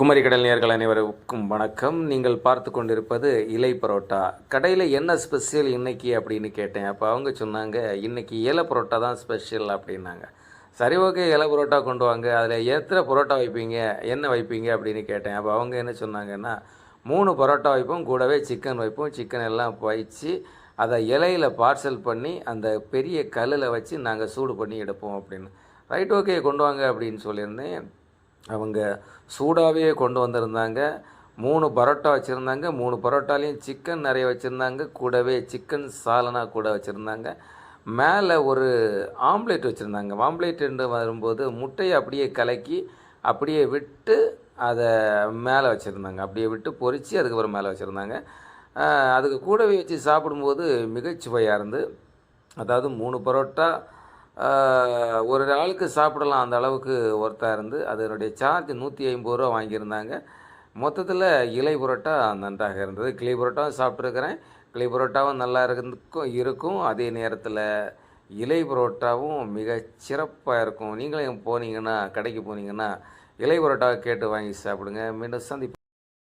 குமரி கடல் நேர்கள் அனைவருக்கும் வணக்கம். நீங்கள் பார்த்து கொண்டிருப்பது இலை பரோட்டா. கடையில் என்ன ஸ்பெஷல் இன்னைக்கு அப்படின்னு கேட்டேன். அப்போ அவங்க சொன்னாங்க இன்னைக்கு இலை பரோட்டா தான் ஸ்பெஷல் அப்படின்னாங்க. சரி ஓகே இலை பரோட்டா கொண்டு வாங்க. அதில் எத்தனை பரோட்டா வைப்பீங்க? என்ன வைப்பீங்க? அப்படின்னு கேட்டேன். அப்போ அவங்க என்ன சொன்னாங்கன்னா மூணு பரோட்டா வைப்போம். கூடவே சிக்கன் வைப்போம். சிக்கன் எல்லாம் வச்சு அதை இலையில் பார்சல் பண்ணி அந்த பெரிய கல்லில் வச்சு நாங்கள் சூடு பண்ணி எடுப்போம் அப்படின்னு. ரைட் ஓகே கொண்டு வாங்க அப்படின்னு சொல்லியிருந்தேன். அவங்க சூடாகவே கொண்டு வந்திருந்தாங்க. மூணு பரோட்டா வச்சுருந்தாங்க. மூணு பரோட்டாலையும் சிக்கன் நிறைய வச்சுருந்தாங்க. கூடவே சிக்கன் சாலனா கூட வச்சுருந்தாங்க. மேலே ஒரு ஆம்லேட் வச்சுருந்தாங்க. ஆம்லேட்டுன்னு வரும்போது முட்டையை அப்படியே கலக்கி அப்படியே விட்டு அதை மேலே வச்சுருந்தாங்க. அப்படியே விட்டு பொறித்து அதுக்கப்புறம் மேலே வச்சுருந்தாங்க. அதுக்கு கூடவே வச்சு சாப்பிடும்போது மிகச்சுவையாக இருந்து அதாவது மூணு பரோட்டா ஒரு ஆளுக்கு சாப்பிடலாம் அந்த அளவுக்கு ஒர்த்தாக இருந்து. அதனுடைய சார்ஜ் நூற்றி ஐம்பது ரூபா வாங்கியிருந்தாங்க. மொத்தத்தில் இலை புரோட்டா நன்றாக இருந்தது. கிளி புரோட்டாவும் சாப்பிட்ருக்கிறேன் கிளி புரோட்டாவும் நல்லா இருக்கும் இருக்கும். அதே நேரத்தில் இலை புரோட்டாவும் மிக சிறப்பாக இருக்கும். நீங்களும் போனீங்கன்னா கடைக்கு போனீங்கன்னா இலை புரோட்டாவை கேட்டு வாங்கி சாப்பிடுங்க. மீண்டும் சந்திப்போம்.